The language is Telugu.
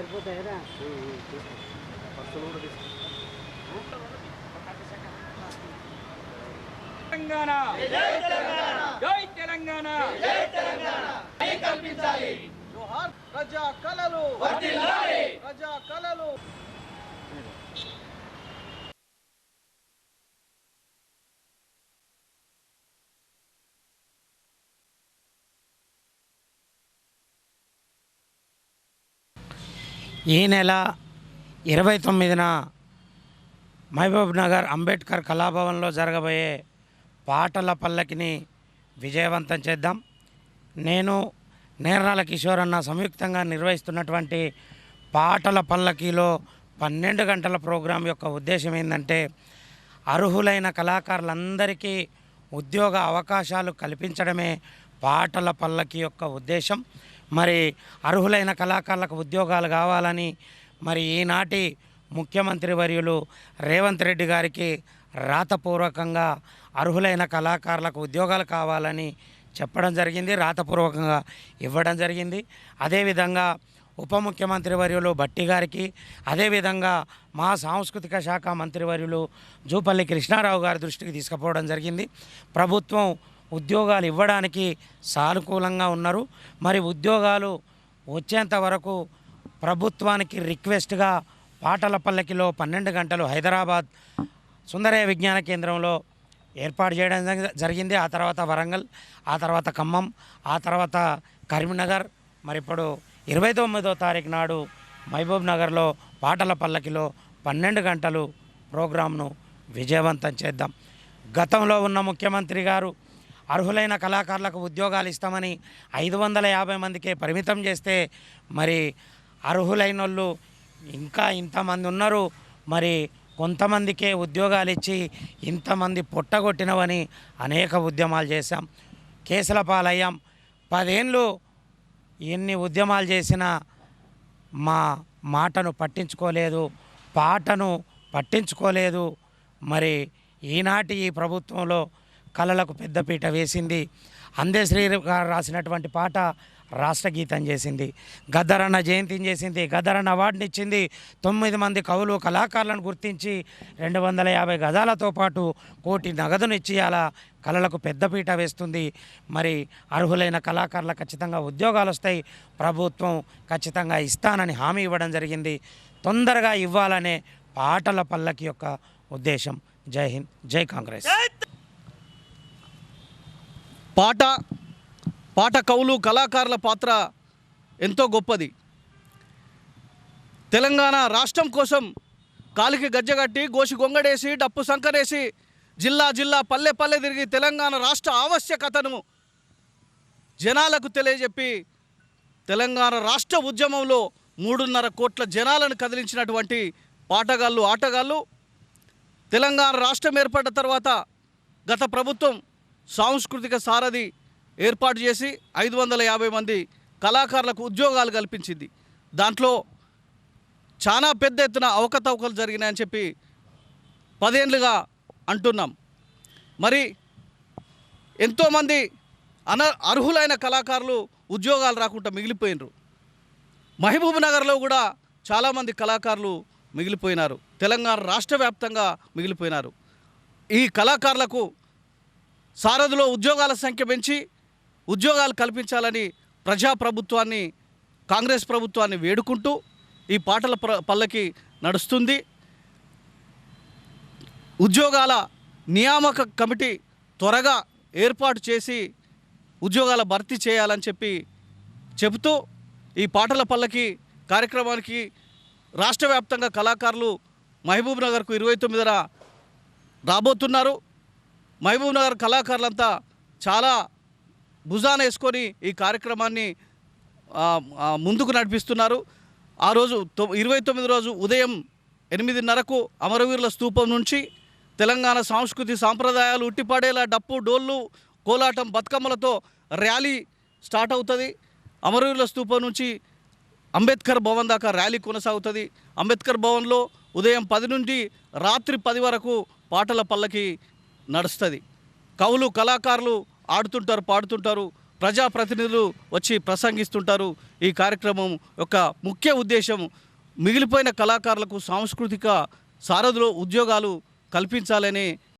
సరిపోతాయి కదా తెలంగాణ. జై తెలంగాణ. కల్పించాలి ప్రజా కళలు. ప్రజా కళలు. ఈ నెల ఇరవై తొమ్మిదిన మహబూబ్ నగర్ అంబేద్కర్ కళాభవన్లో జరగబోయే పాటల పల్లకిని విజయవంతం చేద్దాం. నేను నేర్రాల కిషోర్ అన్న సంయుక్తంగా నిర్వహిస్తున్నటువంటి పాటల పల్లకిలో పన్నెండు గంటల ప్రోగ్రాం యొక్క ఉద్దేశం ఏంటంటే అర్హులైన కళాకారులందరికీ ఉద్యోగ అవకాశాలు కల్పించడమే పాటల పల్లకి యొక్క ఉద్దేశం. మరి అర్హులైన కళాకారులకు ఉద్యోగాలు కావాలని మరి ఈనాటి ముఖ్యమంత్రి వర్యులు రేవంత్ రెడ్డి గారికి రాతపూర్వకంగా అర్హులైన కళాకారులకు ఉద్యోగాలు కావాలని చెప్పడం జరిగింది రాతపూర్వకంగా ఇవ్వడం జరిగింది. అదేవిధంగా ఉప ముఖ్యమంత్రి వర్యులు భట్టి గారికి అదేవిధంగా మా సాంస్కృతిక శాఖ మంత్రివర్యులు జూపల్లి కృష్ణారావు గారి దృష్టికి తీసుకుపోవడం జరిగింది. ప్రభుత్వం ఉద్యోగాలు ఇవ్వడానికి సానుకూలంగా ఉన్నారు. మరి ఉద్యోగాలు వచ్చేంత వరకు ప్రభుత్వానికి రిక్వెస్ట్గా పాటల పల్లకిలో పన్నెండు గంటలు హైదరాబాద్ సుందరయ్య విజ్ఞాన కేంద్రంలో ఏర్పాటు చేయడం జరిగింది. ఆ తర్వాత వరంగల్ ఆ తర్వాత ఖమ్మం ఆ తర్వాత కరీంనగర్ మరి ఇప్పుడు ఇరవై తొమ్మిదో తారీఖు నాడు మహబూబ్ నగర్లో పాటల పల్లకిలో పన్నెండు గంటలు ప్రోగ్రాంను విజయవంతం చేద్దాం. గతంలో ఉన్న ముఖ్యమంత్రి గారు అర్హులైన కళాకారులకు ఉద్యోగాలు ఇస్తామని ఐదు వందల యాభై మందికే పరిమితం చేస్తే మరి అర్హులైన వాళ్ళు ఇంకా ఇంతమంది ఉన్నారు. మరి కొంతమందికే ఉద్యోగాలు ఇచ్చి ఇంతమంది పొట్టగొట్టినవని అనేక ఉద్యమాలు చేశాం. కేసుల పాలయ్యాం పదేళ్ళు ఎన్ని ఉద్యమాలు చేసినా మా మాటను పట్టించుకోలేదు పాటను పట్టించుకోలేదు. మరి ఈనాటి ఈ ప్రభుత్వంలో కళలకు పెద్దపీట వేసింది. అందేశ్రీ గారు రాసినటువంటి పాట రాష్ట్ర గీతం చేసింది. గద్దరన్న జయంతిని చేసింది. గద్దరన్న అవార్డుని ఇచ్చింది. తొమ్మిది మంది కవులు కళాకారులను గుర్తించి రెండు వందల యాభై గజాలతో పాటు కోటి నగదును అలా కళలకు పెద్దపీట వేస్తుంది. మరి అర్హులైన కళాకారులకు ఖచ్చితంగా ఉద్యోగాలు వస్తాయి. ప్రభుత్వం ఖచ్చితంగా ఇస్తానని హామీ ఇవ్వడం జరిగింది. తొందరగా ఇవ్వాలనే పాటల పల్లకి యొక్క ఉద్దేశం. జై హింద్ జై కాంగ్రెస్. పాట పాట కవులు కళాకారుల పాత్ర ఎంతో గొప్పది. తెలంగాణ రాష్ట్రం కోసం కాలికి గజ్జగట్టి గోసి గొంగడేసి డప్పు సంకరేసి జిల్లా జిల్లా పల్లె పల్లె తిరిగి తెలంగాణ రాష్ట్ర ఆవశ్యకతను జనాలకు తెలియజెప్పి తెలంగాణ రాష్ట్ర ఉద్యమంలో మూడున్నర కోట్ల జనాలను కదిలించినటువంటి పాటగాళ్ళు ఆటగాళ్ళు తెలంగాణ రాష్ట్రం ఏర్పడ్డ తర్వాత గత ప్రభుత్వం సాంస్కృతిక సారథి ఏర్పాటు చేసి ఐదు వందల యాభై మంది కళాకారులకు ఉద్యోగాలు కల్పించింది. దాంట్లో చాలా పెద్ద ఎత్తున అవకతవకలు జరిగినాయని చెప్పి పదేండ్లుగా అంటున్నాం. మరి ఎంతోమంది అన అర్హులైన కళాకారులు ఉద్యోగాలు రాకుండా మిగిలిపోయినరు. మహబూబ్ నగర్లో కూడా చాలామంది కళాకారులు మిగిలిపోయినారు. తెలంగాణ రాష్ట్ర వ్యాప్తంగా మిగిలిపోయినారు. ఈ కళాకారులకు సారథిలో ఉద్యోగాల సంఖ్య పెంచి ఉద్యోగాలు కల్పించాలని ప్రజాప్రభుత్వాన్ని కాంగ్రెస్ ప్రభుత్వాన్ని వేడుకుంటూ ఈ పాటల ప్ర పల్లకి నడుస్తుంది. ఉద్యోగాల నియామక కమిటీ త్వరగా ఏర్పాటు చేసి ఉద్యోగాల భర్తీ చేయాలని చెప్పి చెబుతూ ఈ పాటల పల్లకి కార్యక్రమానికి రాష్ట్ర వ్యాప్తంగా కళాకారులు మహబూబ్ నగర్కు ఇరవై తొమ్మిదిన రాబోతున్నారు. మహబూబ్ నగర్ కళాకారులంతా చాలా భుజాన వేసుకొని ఈ కార్యక్రమాన్ని ముందుకు నడిపిస్తున్నారు. ఆ రోజు తొ ఇరవై తొమ్మిది రోజు ఉదయం ఎనిమిదిన్నరకు అమరవీరుల స్తూపం నుంచి తెలంగాణ సాంస్కృతి సాంప్రదాయాలు ఉట్టిపడేలా డప్పు డోళ్ళు కోలాటం బతుకమ్మలతో ర్యాలీ స్టార్ట్ అవుతుంది. అమరవీరుల స్తూపం నుంచి అంబేద్కర్ భవన్ దాకా ర్యాలీ కొనసాగుతుంది. అంబేద్కర్ భవన్లో ఉదయం పది నుండి రాత్రి పది వరకు పాటల పల్లకి నడుస్తుంది. కవులు కళాకారులు ఆడుతుంటారు పాడుతుంటారు. ప్రజాప్రతినిధులు వచ్చి ప్రసంగిస్తుంటారు. ఈ కార్యక్రమం యొక్క ముఖ్య ఉద్దేశం మిగిలిపోయిన కళాకారులకు సాంస్కృతిక సారథులు ఉద్యోగాలు కల్పించాలని